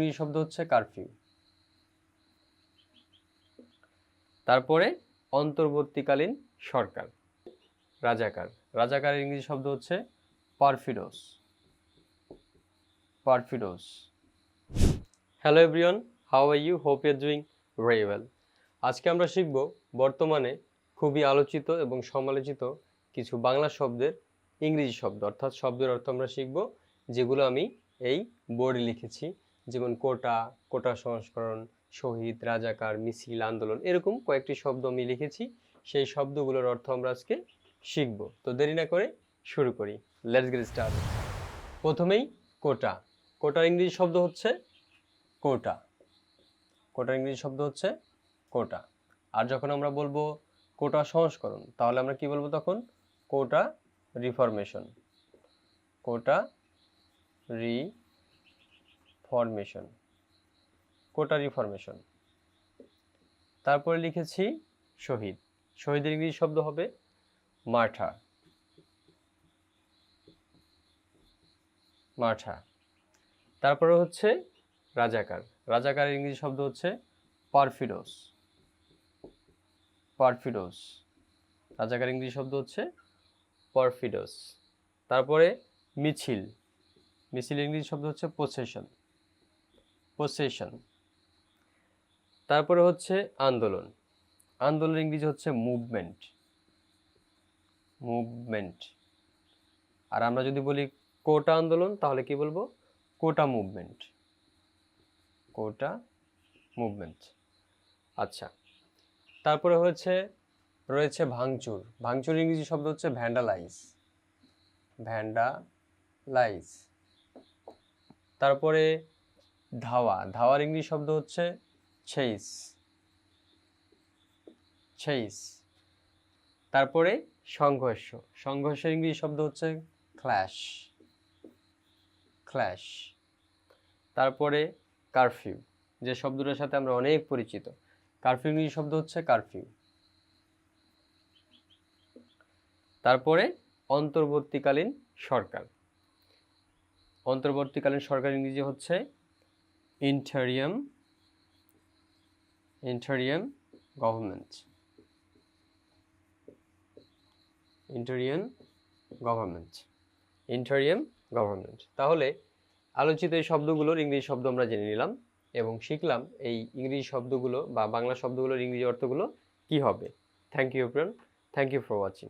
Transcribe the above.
ইংরেজি শব্দ হচ্ছে কারফিউ তারপরে অন্তর্বর্তীকালীন সরকার, রাজাকার। রাজাকারের ইংরেজি শব্দ হচ্ছে perfidious perfidious hello everyone how are you hope your doing very well আজকে আমরা শিখব বর্তমানে খুবই আলোচিত এবং সমালোচিত কিছু বাংলা শব্দের ইংরেজি শব্দ, অর্থাৎ শব্দের অর্থ আমরা শিখব যেগুলো আমি এই বোর্ডে লিখেছি। যেমন কোটা কোটা সংস্করণ, শহীদ, রাজাকার, মিছিল, আন্দোলন, এরকম কয়েকটি শব্দ আমি লিখেছি। সেই শব্দগুলোর অর্থ আমরা আজকে শিখব। তো দেরি না করে শুরু করি। লেটস গেট স্টার্ট প্রথমেই কোটা। কোটার ইংরেজি শব্দ হচ্ছে কোটা। কোটার ইংরেজি শব্দ হচ্ছে কোটা। আর যখন আমরা বলব কোটা সংস্করণ, তাহলে আমরা কি বলব তখন? Quota reformation. কোটা রিফরমেশন কোটারি রিফরমেশন তারপরে লিখেছি শহীদ। শহীদের ইংরেজি শব্দ হবে মার্ঠা মার্ঠা তারপরে হচ্ছে রাজাকার। রাজাকারের ইংরেজি শব্দ হচ্ছে পারফিডোস পারফিডোস রাজাকার ইংরেজি শব্দ হচ্ছে পারফিডোস তারপরে মিছিল। মিছিল ইংরেজি শব্দ হচ্ছে পোসেশন পোসেশন তারপরে হচ্ছে আন্দোলন। আন্দোলন ইংরেজি হচ্ছে মুভমেন্ট মুভমেন্ট আর আমরা যদি বলি কোটা আন্দোলন, তাহলে কি বলব? কোটা মুভমেন্ট কোটা মুভমেন্ট আচ্ছা। তারপরে হচ্ছে রয়েছে ভাঙচুর। ভাঙচুর ইংরেজি শব্দ হচ্ছে ভ্যান্ডালাইজ ভ্যান্ডালাইজ তারপরে ধাওয়া। ধাওয়ার ইংরেজি শব্দ হচ্ছে ছেইস ছেইস তারপরে সংঘর্ষ। সংঘর্ষের ইংরেজি শব্দ হচ্ছে ক্ল্যাশ ক্ল্যাশ তারপরে কারফিউ যে শব্দটার সাথে আমরা অনেক পরিচিত। কারফিউ ইংরেজি শব্দ হচ্ছে কারফিউ তারপরে অন্তর্বর্তীকালীন সরকার। অন্তর্বর্তীকালীন সরকার ইংরেজি হচ্ছে interim interim government interim government interim government তাহলে আলোচিত এই শব্দগুলোর ইংরেজি শব্দ আমরা জেনে নিলাম এবং শিখলাম এই ইংরেজি শব্দগুলো বা বাংলা শব্দগুলোর ইংরেজি অর্থগুলো কি হবে। Thank you friend thank you for watching